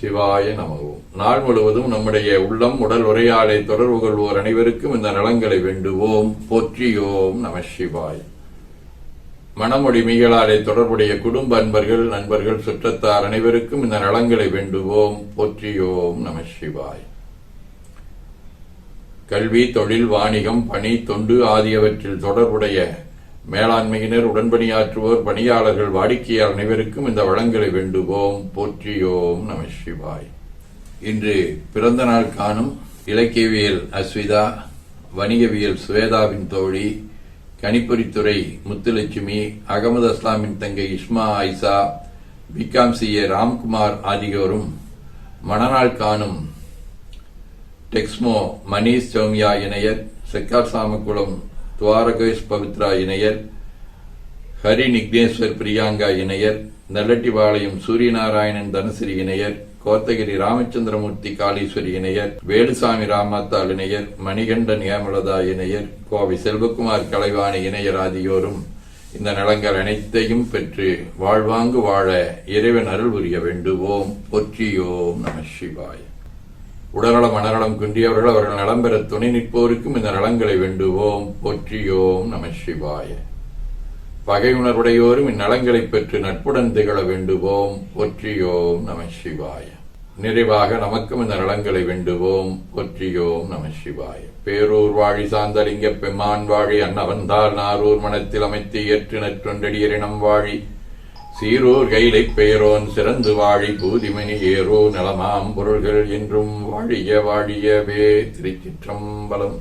சிவாய நமவும் நாள் முழுவதும் நம்முடைய உள்ளம் உடல் உரையாடை தொடர்பு கொள்வோர் அனைவருக்கும் இந்த நலங்களை வேண்டுவோம். போற்றியோம் நம சிவாய். மனமொழி மீகளாலே தொடர்புடைய குடும்ப அன்பர்கள் நண்பர்கள் சுற்றத்தார் அனைவருக்கும் இந்த நலங்களை வேண்டுவோம். போற்றியோம் நம சிவாய். கல்வி தொழில் வாணிகம் பணி தொண்டு ஆகியவற்றில் தொடர்புடைய மேலாண்மையினர் உடன்பணியாற்றுவோர் பணியாளர்கள் வாடிக்கையாளர் அனைவருக்கும் இந்த வளங்களை வேண்டுவோம். போற்றியோம் நம சிவாய். இன்று பிறந்த நாள் காணும் இலக்கியவியல் அஸ்விதா வணிகவியல் சுவேதாவின் தோழி கணிப்பொறித்துறை முத்துலட்சுமி அகமது அஸ்லாமின் தங்கை இஸ்மா ஐசா பிகாம் சி ஏ ராம்குமார் ஆகியோரும் மணநாள் காணும் டெக்ஸ்மோ மணீஷ் சௌமியா இணையர் செக்கார் சாமக்குளம் துவாரகேஷ் பவித்ரா இணையர் ஹரி நிக்னேஸ்வர் பிரியாங்கா இணையர் நல்லட்டிபாளையம் சூரியநாராயணன் தனசிரி இணையர் கோத்தகிரி ராமச்சந்திரமூர்த்தி காளீஸ்வரி இணையர் வேலுசாமி ராமத்தாள் இணையர் மணிகண்டன் ஏமலதா இணையர் கோவை செல்வகுமார் கலைவாணி இணையர் ஆகியோரும் இந்த நலங்கள் அனைத்தையும் பெற்று வாழ்வாங்கு வாழ இறைவன் அருள் புரிய வேண்டுவோம். பொற்றியோம் நம சிவாய். உடல்நலம் மனநலம் குன்றியவர்கள் அவர்கள் நலம் பெற துணை நிற்போருக்கும் இந்த நலங்களை வேண்டுவோம். போற்றியோம் நம சிவாய. பகை உணர்வுடையோரும் இந்நலங்களை பெற்று நட்புடன் திகழ வேண்டுவோம். போற்றியோம் நம சிவாய. நிறைவாக நமக்கும் இந்த நலங்களை வேண்டுவோம். போற்றியோம் நம சிவாய. பேரூர் வாழி சாந்தலிங்க பெம்மான் வாழி அன்னவந்தால் நாரூர் மனத்தில் அமைத்து ஏற்று நற்றொண்டடியரினம் வாழி. சீரோர் கைலை பெயரோன் சிறந்து வாழி பூதிமணி ஏரோ நலமாம் பொருள்கள் என்றும் வாழிய வாழியவே திருச்சிற்றம்பலம்.